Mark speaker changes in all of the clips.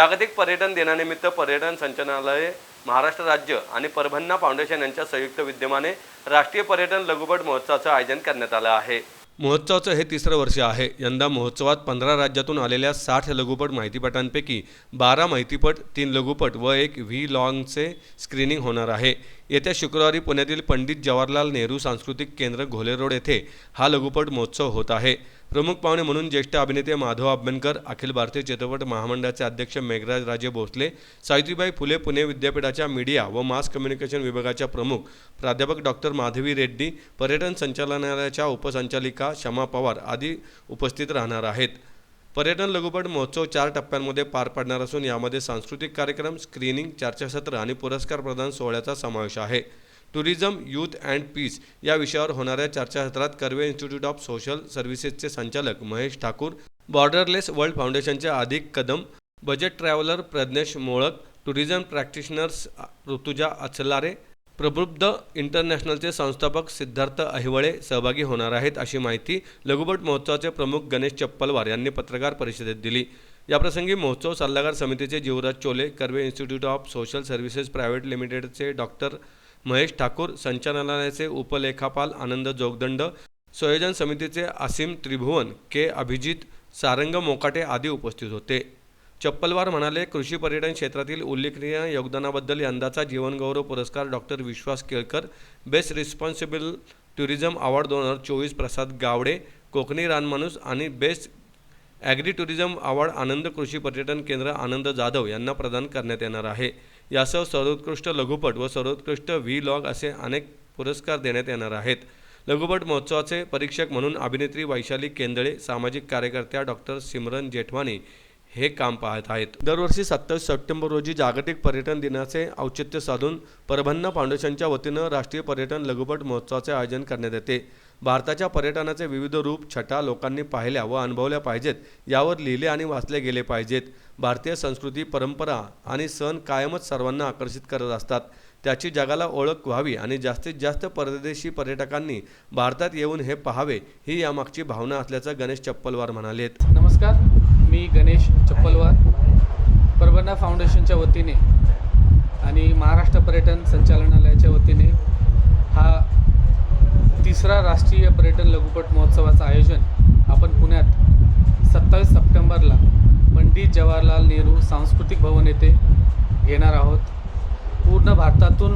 Speaker 1: जागतिक पर्यटन दिनानिमित्त पर्यटन संचालनालय महाराष्ट्र राज्य आणि परभन्ना फाउंडेशन यांच्या संयुक्त विद्यमाने राष्ट्रीय पर्यटन लघुपट महोत्सवाचं आयोजन करण्यात आलं आहे. महोत्सवाचं हे तिसरं वर्ष आहे. यंदा महोत्सवात पंधरा राज्यातून आलेल्या साठ लघुपट माहितीपटांपैकी बारा माहितीपट तीन लघुपट व एक व्ही लॉंगचे स्क्रीनिंग होणार आहे. येत्या शुक्रवारी पुण्यातील पंडित जवाहरलाल नेहरू सांस्कृतिक केंद्र घोले रोड येथे हा लघुपट महोत्सव होत आहे. प्रमुख पाहुणे म्हणून ज्येष्ठ अभिनेते माधव आंबेडकर अखिल भारतीय चित्रपट महामंडळाचे अध्यक्ष मेघराज राजे भोसले सावित्रीबाई फुले पुणे विद्यापीठाच्या मीडिया व मास कम्युनिकेशन विभागाच्या प्रमुख प्राध्यापक डॉक्टर माधवी रेड्डी पर्यटन संचालनालयाच्या उपसंचालिका शमा पवार आदी उपस्थित राहणार आहेत. पर्यटन लघुपट महोत्सव चार टप्प्यांमध्ये पार पडणार असून यामध्ये सांस्कृतिक कार्यक्रम स्क्रीनिंग चर्चासत्र आणि पुरस्कार प्रदान सोहळ्याचा समावेश आहे. टुरिझम यूथ अँड पीस या विषयावर होणाऱ्या चर्चासत्रात कर्वे इन्स्टिट्यूट ऑफ सोशल सर्व्हिसेसचे संचालक महेश ठाकूर बॉर्डरलेस वर्ल्ड फाउंडेशनचे Adhik Kadam budget traveller Prajnesh Molak tourism practitioners Rutuja Achalare Prabuddha इंटरनॅशनलचे संस्थापक सिद्धार्थ अहिवळे सहभागी होणार आहेत अशी माहिती लघुपट महोत्सवाचे प्रमुख गणेश चप्पलवार यांनी पत्रकार परिषदेत दिली. याप्रसंगी महोत्सव सल्लागार समितीचे Jivraj Chole Karve institute of social services private लिमिटेडचे डॉक्टर महेश ठाकूर संचालनालयाचे उपलेखापाल आनंद जोगदंड संयोजन समितीचे आसिम त्रिभुवन के अभिजित सारंग मोकाटे आदी उपस्थित होते. चप्पलवार म्हणाले कृषी पर्यटन क्षेत्रातील उल्लेखनीय योगदानाबद्दल यंदाचा जीवनगौरव पुरस्कार doctor Vishwas Kelkar best responsible tourism award दोन हजार चोवीस प्रसाद गावडे कोकणी रानमाणूस आणि best agri tourism award Anand कृषी पर्यटन केंद्र आनंद जाधव यांना प्रदान करण्यात येणार आहे. यासह सर्वोत्कृष्ट लघुपट व सर्वोत्कृष्ट व्ही लॉग असे अनेक पुरस्कार देण्यात येणार आहेत. लघुपट महोत्सवाचे परीक्षक म्हणून अभिनेत्री वैशाली केंदळे सामाजिक कार्यकर्त्या डॉक्टर सिमरन जेठवानी हे काम पाहत आहेत. दरवर्षी सत्तावीस सप्टेंबर रोजी जागतिक पर्यटन दिनाचे औचित्य साधून परभन्ना फाउंडेशनच्या वतीनं राष्ट्रीय पर्यटन लघुपट महोत्सवाचे आयोजन करण्यात येते. भारताच्या पर्यटनाचे विविध रूप छटा लोकांनी पाहिल्या व अनुभवल्या पाहिजेत यावर लिहिले आणि वाचले गेले पाहिजेत. भारतीय संस्कृती परंपरा आणि सण कायमच सर्वांना आकर्षित करत असतात. त्याची जगाला ओळख व्हावी आणि जास्तीत जास्त परदेशी पर्यटकांनी भारतात येऊन हे पाहावे ही यामागची भावना असल्याचं गणेश चप्पलवार म्हणालेत.
Speaker 2: नमस्कार मी गणेश चप्पलवार परभणा फाउंडेशनच्या वतीने आणि महाराष्ट्र पर्यटन संचालनालयाच्या वतीने हा तिसरा राष्ट्रीय पर्यटन लघुपट महोत्सवाचं आयोजन आपण पुण्यात सत्तावीस सप्टेंबरला पंडित जवाहरलाल नेहरू सांस्कृतिक भवन येथे घेणार आहोत. पूर्ण भारतातून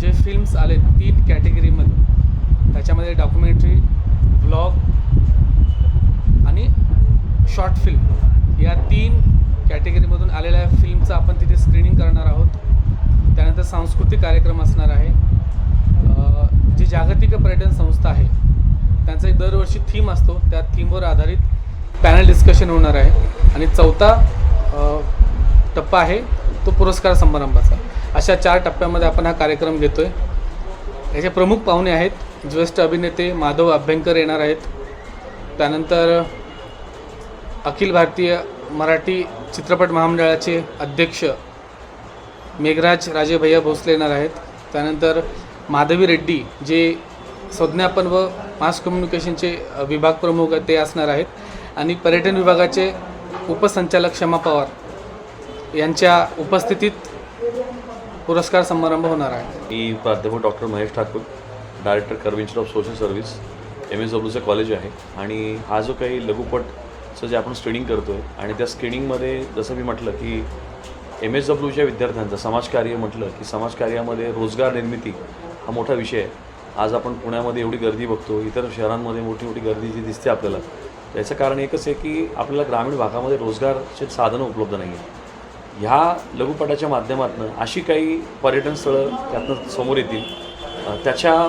Speaker 2: जे फिल्म्स आले तीन कॅटेगरीमध्ये त्याच्यामध्ये डॉक्युमेंटरी ब्लॉग आणि शॉर्ट फिल्म या तीन कॅटेगरीमधून आलेल्या फिल्मचं आपण तिथे स्क्रीनिंग करणार आहोत. त्यानंतर सांस्कृतिक कार्यक्रम असणार आहे. जी जागतिक पर्यटन संस्था आहे त्यांचा एक दरवर्षी थीम असतो. त्या थीमवर आधारित पॅनल डिस्कशन होणार आहे. आणि चौथा टप्पा आहे तो पुरस्कार समारंभाचा. अशा चार टप्प्यामध्ये आपण हा कार्यक्रम घेतो आहे याचे प्रमुख पाहुणे आहेत ज्येष्ठ अभिनेते माधव अभ्यंकर येणार आहेत. त्यानंतर अखिल भारतीय मराठी चित्रपट महामंडळाचे अध्यक्ष मेघराज राजे भैया भोसले येणार आहेत. त्यानंतर माधवी रेड्डी जे संज्ञापन व मास कम्युनिकेशनचे विभाग प्रमुख आहेत ते असणार आहेत. आणि पर्यटन विभागाचे उपसंचालक क्षमा पवार यांच्या उपस्थितीत पुरस्कार समारंभ होणार आहे.
Speaker 3: मी प्राध्यापक doctor Mahesh Thakur director Karve of social service M S डब्ल्यूचं college आहे. आणि हा जो काही लघुपटचं जे आपण स्क्रीनिंग करतो आहे आणि त्या स्क्रीनिंगमध्ये जसं मी म्हटलं की एम एस डब्ल्यूच्या विद्यार्थ्यांचं समाजकार्य म्हटलं की समाजकार्यामध्ये रोजगार निर्मिती हा मोठा विषय आहे. आज आपण पुण्यामध्ये एवढी गर्दी बघतो इतर शहरांमध्ये मोठी मोठी गर्दी जी दिसते आपल्याला याचं कारण एकच आहे की आपल्याला ग्रामीण भागामध्ये रोजगारचे साधनं उपलब्ध नाही आहेत ह्या लघुपटाच्या माध्यमातून अशी काही पर्यटन स्थळं त्यातनं समोर येतील. त्याच्या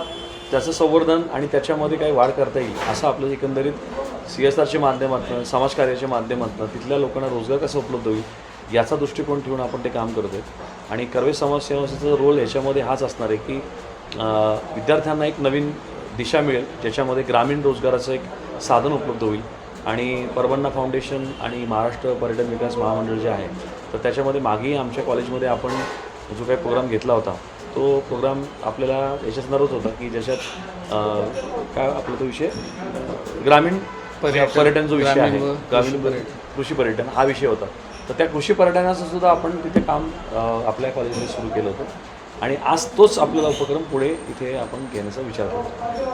Speaker 3: त्याचं संवर्धन आणि त्याच्यामध्ये काही वाढ करता येईल असं आपलं एकंदरीत सी एस आरच्या माध्यमातून समाजकार्याच्या माध्यमातून तिथल्या लोकांना रोजगार कसा उपलब्ध होईल याचा दृष्टिकोन ठेवून आपण ते काम करतो आहे आणि कर्वे समाजसेवाचा रोल याच्यामध्ये हाच असणार आहे की विद्यार्थ्यांना एक नवीन दिशा मिळेल ज्याच्यामध्ये ग्रामीण रोजगाराचं एक साधन उपलब्ध होईल. आणि परबन्ना फाउंडेशन आणि महाराष्ट्र पर्यटन विकास महामंडळ जे आहे तर त्याच्यामध्ये मागेही आमच्या कॉलेजमध्ये आपण जो काही प्रोग्राम घेतला होता तो प्रोग्राम आपल्याला संदर्भात होता की ज्याच्यात काय आपला तो विषय ग्रामीण
Speaker 2: पर्यटन.
Speaker 3: पर्यटन जो विषय आहे
Speaker 2: ग्रामीण कृषी पर्यटन.
Speaker 3: कृषी पर्यटन हा विषय होता तर त्या कृषी पर्यटनाचं सुद्धा आपण तिथे काम आपल्या कॉलेजमध्ये सुरू केलं होतं आणि आज तोच आपल्याला उपक्रम पुढे इथे आपण घेण्याचा विचार करतो